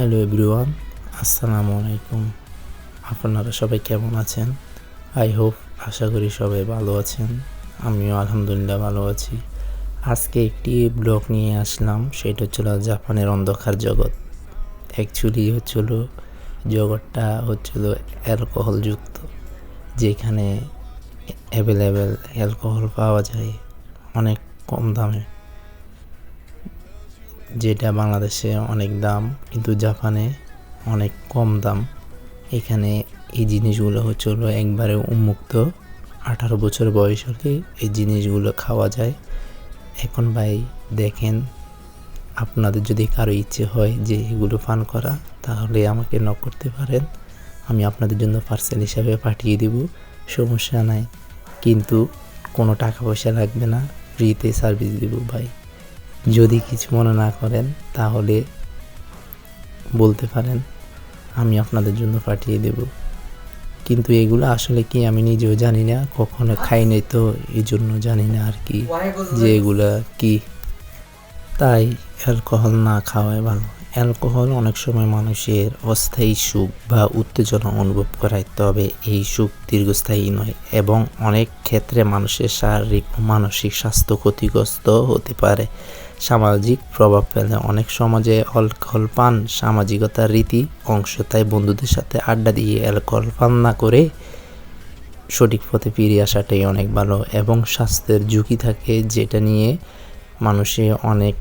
Hello everyone আসসালামু আলাইকুম। আপনারা সবাই কেমন আছেন? আই হোপ আশা করি সবাই ভালো আছেন। আমিও আলহামদুলিল্লাহ ভালো আছি। আজকে একটি ব্লগ নিয়ে আসলাম, সেটা হচ্ছিল জাপানের অন্ধকার জগৎ। অ্যাকচুয়ালি হচ্ছিল, জগৎটা হচ্ছিল অ্যালকোহলযুক্ত যেখানে অ্যাভেলেবেল অ্যালকোহল পাওয়া যায় অনেক কম দামে। যেটা বাংলাদেশে অনেক দাম, কিন্তু জাপানে অনেক কম দাম। এখানে এই জিনিসগুলো হচ্ছে হলো একবারে উন্মুক্ত। আঠারো বছর বয়স হলে এই জিনিসগুলো খাওয়া যায়। এখন ভাই দেখেন, আপনাদের যদি কারও ইচ্ছে হয় যে এগুলো পান করা, তাহলে আমাকে নক করতে পারেন। আমি আপনাদের জন্য পার্সেল হিসাবে পাঠিয়ে দেব, সমস্যা নাই। কিন্তু কোনো টাকা পয়সা লাগবে না ফ্রিতে সার্ভিস দেবো ভাই। যদি কিছু মনে না করেন, তাহলে বলতে পারেন, আমি আপনাদের জন্য পাঠিয়ে দেব। কিন্তু এগুলো আসলে কি আমি নিজেও জানি না, কখনো খাই নাই তো এই জন্য জানি না আর কি যে এগুলো কি। তাই অ্যালকোহল না খাওয়াই ভালো। অ্যালকোহল অনেক সময় মানুষের অস্থায়ী সুখ বা উত্তেজনা অনুভব করায়, তবে এই সুখ দীর্ঘস্থায়ী নয় এবং অনেক ক্ষেত্রে মানুষের শারীরিক ও মানসিক স্বাস্থ্য ক্ষতিগ্রস্ত হতে পারে। সামাজিক প্রভাব ফেলে। অনেক সমাজে অ্যালকোহল পান সামাজিকতার রীতি, অংশ, তাই বন্ধুদের সাথে আড্ডা দিয়ে অ্যালকোহল পান না করে সঠিক পথে ফিরে আসাটাই অনেক ভালো। এবং স্বাস্থ্যের ঝুঁকি থাকে, যেটা নিয়ে মানুষে অনেক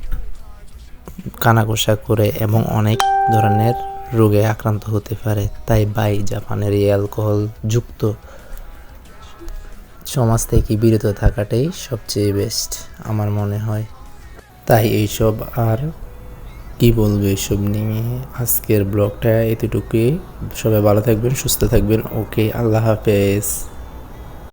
কানাঘোষা করে এবং অনেক ধরনের রোগে আক্রান্ত হতে পারে। তাই বাই জাপানের এই অ্যালকোহল যুক্ত সমাজ থেকে বিরত থাকাটাই সবচেয়ে বেস্ট আমার মনে হয়। তাই এইসব আর কি বলব এসব নিয়ে আজকের ব্লগটা এতটুকুই। সবাই ভালো থাকবেন, সুস্থ থাকবেন। ওকে, আল্লাহ হাফেজ।